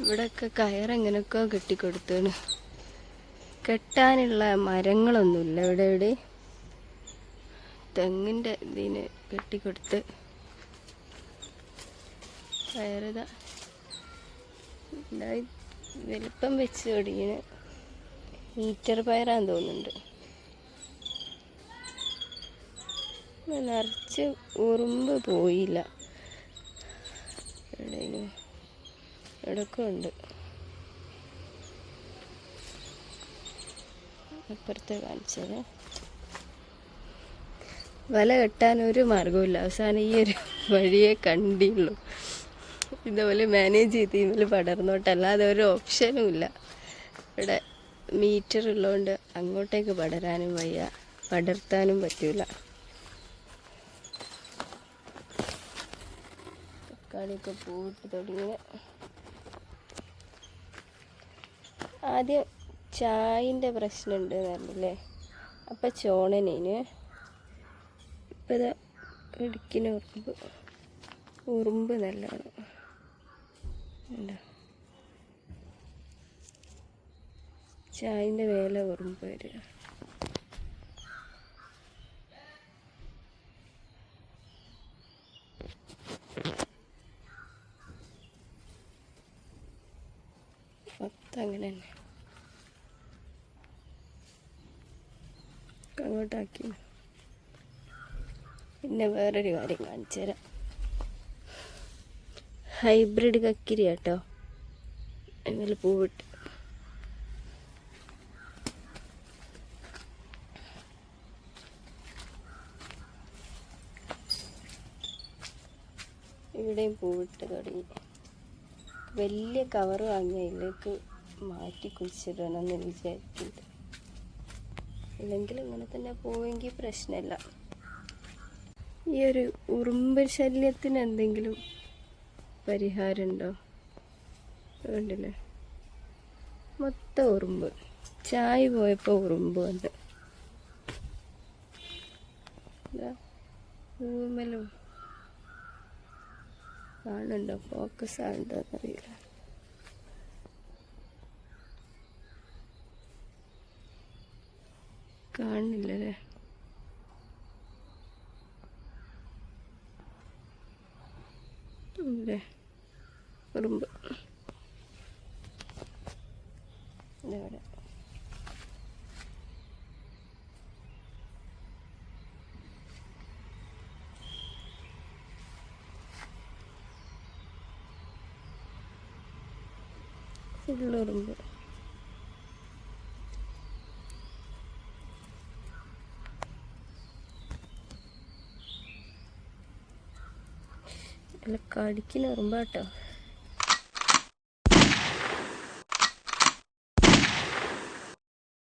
ഇവിടെയൊക്കെ കയറെങ്ങനെയൊക്കെ കെട്ടിക്കൊടുത്താണ്. കെട്ടാനുള്ള മരങ്ങളൊന്നുമില്ല ഇവിടെ ഇവിടെ. തെങ്ങിന്റെ ഇതിന് കെട്ടിക്കൊടുത്ത് കയറുതാ. വലിപ്പം വെച്ച് തുടങ്ങിയ മീറ്റർ പയറാന്ന് തോന്നുന്നുണ്ട്. നിറച്ച് ഉറുമ്പ് പോയില്ല. എവിടെയെങ്കിലും എവിടെയൊക്കെ ഉണ്ട് അപ്പുറത്ത് കാണിച്ചത്. വല കെട്ടാൻ ഒരു മാർഗവുമില്ല അവസാനം ഈ ഒരു വഴിയെ കണ്ടിയുള്ളൂ ഇതുപോലെ മാനേജ് ചെയ്ത് ഇതിൽ പടർന്നോട്ടെ. അല്ലാതെ ഒരു ഓപ്ഷനും ഇല്ല. ഇവിടെ മീറ്റർ ഉള്ളതുകൊണ്ട് അങ്ങോട്ടേക്ക് പടരാനും വയ്യ. പടർത്താനും പറ്റൂല. തക്കാളിയൊക്കെ പൂവിട്ട് തുടങ്ങി. ആദ്യം ചായന്റെ പ്രശ്നമുണ്ട് പറഞ്ഞില്ലേ? അപ്പം ചോണനേന് ഇപ്പം ഇതാ ഇടുക്കിന് ഉറുമ്പ്. ഉറുമ്പ് നല്ലതാണ് ചായന്റെ വേല ഉറുമ്പ് വരിക. അങ്ങനെ തന്നെ. അങ്ങോട്ടാക്കി. പിന്നെ വേറൊരു കാര്യം കാണിച്ചു തരാം. ഹൈബ്രിഡ് കക്കിരി കേട്ടോ. അതിൽ പൂവിട്ട്. ഇവിടെയും പൂവിട്ട് തുടങ്ങി. വലിയ കവർ വാങ്ങിയ ഇതിലേക്ക് മാറ്റി കുഴിച്ചിടണം എന്ന് വിചാരിക്കുന്നുണ്ട് ഇല്ലെങ്കിൽ ഇങ്ങനെ തന്നെ പോവെങ്കിൽ പ്രശ്നമില്ല ഈ ഒരു ഉറുമ്പ് ശല്യത്തിന് എന്തെങ്കിലും പരിഹാരമുണ്ടോ കണ്ടില്ലേ മൊത്തം ഉറുമ്പ്. ചായ പോയപ്പോൾ ഉറുമ്പ് വന്ന് പൂമലും കാണുന്നുണ്ടോ ഫോക്കസ് ആണുണ്ടോ കാണുന്നില്ലല്ലേ? അല്ലേ ഉറുമ്പ് ഇതവിടെ ഫുള്ള് ഉറുമ്പ് അല്ല കടിക്കുന്ന ഉറുമ്പാട്ടോ